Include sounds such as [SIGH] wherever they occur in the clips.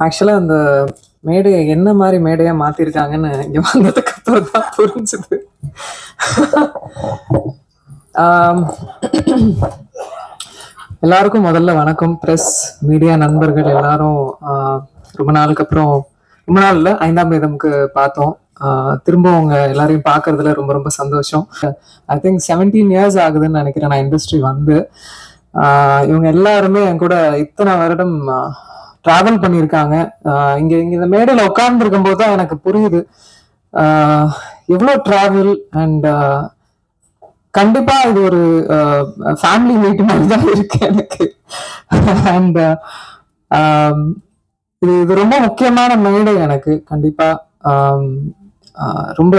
ஆக்சுவலாக அந்த மேடையை என்ன மாதிரி மேடையாக மாற்றிருக்காங்கன்னு இங்கே வந்ததுக்கு அப்புறம் தான் புரிஞ்சுது. எல்லாருக்கும் முதல்ல வணக்கம். ப்ரெஸ் மீடியா நண்பர்கள் எல்லாரும் ரொம்ப நாளுக்கு அப்புறம் ரொம்ப நாள் இல்லை ஐந்தாம் வேதமுக்கு பார்த்தோம். திரும்ப அவங்க எல்லாரையும் பார்க்கறதுல ரொம்ப ரொம்ப சந்தோஷம். ஐ திங்க் செவன்டீன் இயர்ஸ் ஆகுதுன்னு நினைக்கிறேன் நான் இண்டஸ்ட்ரி வந்து. இவங்க எல்லாருமே என் கூட இத்தனை வருடம் ட்ராவல் பண்ணியிருக்காங்க. இங்கே இங்க இங்க இந்த மேடையில் உட்கார்ந்துருக்கும் போது தான் எனக்கு புரியுது. எவ்வளோ ட்ராவல் அண்ட் கண்டிப்பா இது ஒரு ஃபேமிலி மீட் மாதிரி தான் இருக்கு எனக்கு. அண்ட் இது இது ரொம்ப முக்கியமான மேடை எனக்கு கண்டிப்பா. ரொம்ப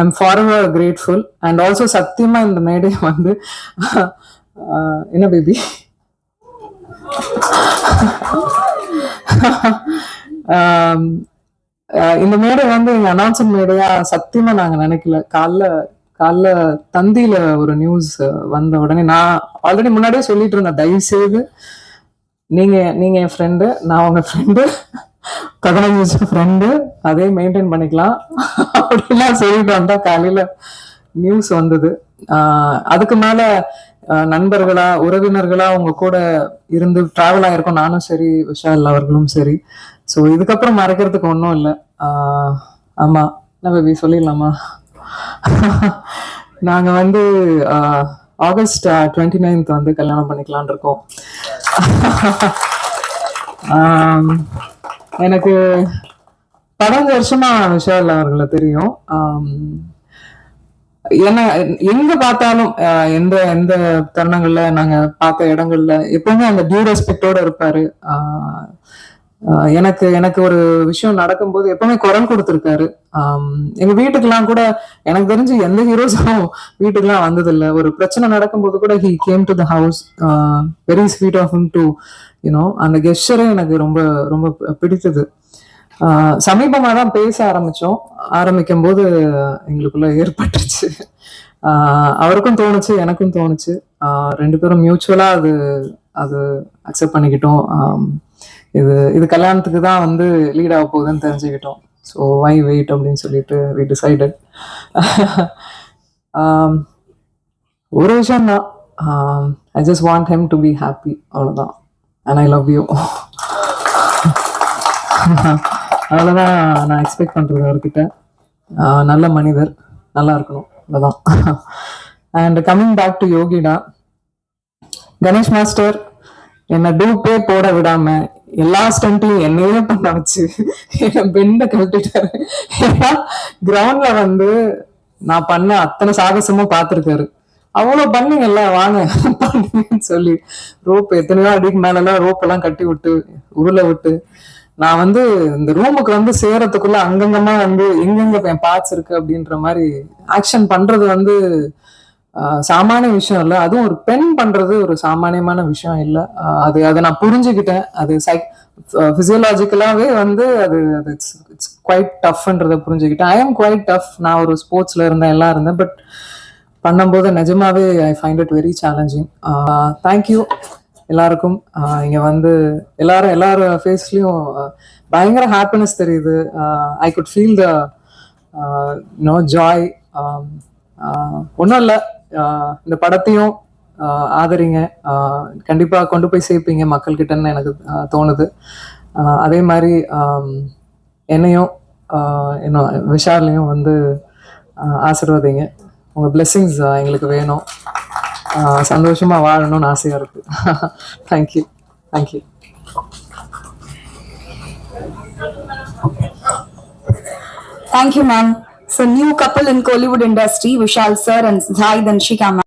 I'm forever grateful and also சத்தியமா இந்த மேடையை வந்து என்ன பேபி இந்த மேடை வந்து எங்க அனௌன்ஸ்மெண்ட் மேடையா சத்தியமா நாங்க நினைக்கல. காலைல காலைல தந்தியில ஒரு நியூஸ் வந்த உடனே நான் ஆல்ரெடி முன்னாடியே சொல்லிட்டு இருந்தேன் தயவு செய்து நீங்க நீங்க என் ஃப்ரெண்டு நான் உங்க ஃப்ரெண்டு பதினஞ்சு நியூஸ் ஃப்ரெண்டு அதே மெயின்டைன் பண்ணிக்கலாம். அப்படிலாம் சொல்லிட்டு வந்தா காலையில நியூஸ் வந்தது. அதுக்கு மேல நண்பர்களா உறவினர்களா உங்க கூட இருந்து டிராவல் ஆயிருக்கோம். நானும் சரி விஷால் அவர்களும் சரி. ஸோ இதுக்கப்புறம் மறைக்கிறதுக்கு ஒன்றும் இல்லை. ஆமா என்ன பேபி சொல்லிடலாமா? [LAUGHS] நாங்க வந்து ஆகஸ்ட் டுவெண்ட்டி நைன்த் வந்து கல்யாணம் பண்ணிக்கலாம்னு இருக்கோம். [LAUGHS] எனக்கு பதினஞ்சு வருஷமா விஷால் அவர்களை தெரியும். ஏன்னா எங்க பார்த்தாலும் எந்த எந்த தருணங்கள்ல நாங்க பார்த்த இடங்கள்ல எப்பவுமே அந்த டியூ ரெஸ்பெக்டோட இருப்பாரு. எனக்கு எனக்கு ஒரு விஷயம் நடக்கும்போது எப்பவுமே குரல் கொடுத்துருக்காரு. எங்க வீட்டுக்கெல்லாம் கூட எனக்கு தெரிஞ்சு எந்த ஹீரோஸும் வீட்டுக்கெல்லாம் வந்ததில்லை. ஒரு பிரச்சனை நடக்கும்போது கூட he came to the house very sweet of him to you know அந்த கெஸ்டரே எனக்கு ரொம்ப ரொம்ப பிடித்தது. சமீபமாக சமீபமா தான் பேச ஆரம்பிச்சோம். ஆரம்பிக்கும் போது எங்களுக்குள்ள ஏற்பட்டுச்சு அவருக்கும் தோணுச்சு எனக்கும் தோணுச்சு. ரெண்டு பேரும் மியூச்சுவலா அது அது அக்செப்ட் பண்ணிக்கிட்டோம். இது இது கல்யாணத்துக்கு தான் வந்து லீட் ஆக போகுதுன்னு தெரிஞ்சுக்கிட்டோம். ஸோ வை வெயிட் அப்படின்னு சொல்லிட்டு வி டிசைடட் [LAUGHS] ஒரு விஷயம் தான் I just want him to be happy அவ்வளோதான் அண்ட் ஐ லவ் யூ அவ்வளோதான் நான் எக்ஸ்பெக்ட் பண்ணுறது அவர்கிட்ட. நல்ல மனிதர் நல்லா இருக்கணும் அவ்வளோதான் அண்ட் கம்மிங் பேக் டு யோகிடா கணேஷ் மாஸ்டர் என்னை டூப்பே போட விடாம எல்லா ஸ்டண்ட்லையும் என்னையே பண்ண வச்சு என்னை பெண்ட கழட்டிட்டாரு. ஏன்னா கிரவுண்ட்ல வந்து நான் பண்ண அத்தனை சாகசமும் பார்த்துருக்காரு. அவ்வளோ பண்ணீங்கல்ல வாங்க பண்ணுங்கன்னு சொல்லி ரோப் எத்தனையோ அடிக்கு மேலெல்லாம் ரோப்பெல்லாம் ரோப் எல்லாம் கட்டி விட்டு உருளை விட்டு நான் வந்து இந்த ரூமுக்கு வந்து சேரத்துக்குள்ள அங்கங்கமா வந்து எங்கெங்க என் பார்ட்ஸ் இருக்கு அப்படின்ற மாதிரி ஆக்ஷன் பண்றது வந்து சாமானிய விஷயம் இல்லை. அதுவும் ஒரு பெண் பண்றது ஒரு சாமானியமான விஷயம் இல்லை. அது அதை நான் புரிஞ்சுக்கிட்டேன். அது சைக் ஃபிசியலாஜிக்கலாவே வந்து அது அது இட்ஸ் இட்ஸ் குவைட் டஃப்ன்றதை புரிஞ்சுக்கிட்டேன். ஐ எம் குவைட் டஃப் நான் ஒரு ஸ்போர்ட்ஸில் இருந்தேன் எல்லாம் இருந்தேன். பட் பண்ணும்போது நிஜமாவே I find it very challenging thank you எல்லாருக்கும் இங்கே வந்து எல்லாரும் எல்லாரும் ஃபேஸ்லேயும் பயங்கர ஹாப்பினஸ் தெரியுது. I good feel the no joy ஒன்றும் இல்லை. இந்த படத்தையும் ஆதரிங்க. கண்டிப்பாக கொண்டு போய் சேர்ப்பீங்க மக்கள்கிட்டன்னு எனக்கு தோணுது. அதே மாதிரி என்னையும் என்ன இன்னும் விஷாலையும் வந்து ஆசிர்வதிங்க. உங்கள் பிளெஸ்ஸிங்ஸ் எங்களுக்கு வேணும். சந்தோஷமா வாழணும்னு ஆசையா இருக்கு thank you thank you Thank you, ma'am. So, new couple in Kollywood industry, Vishal sir and Zahid and Shika ma'am.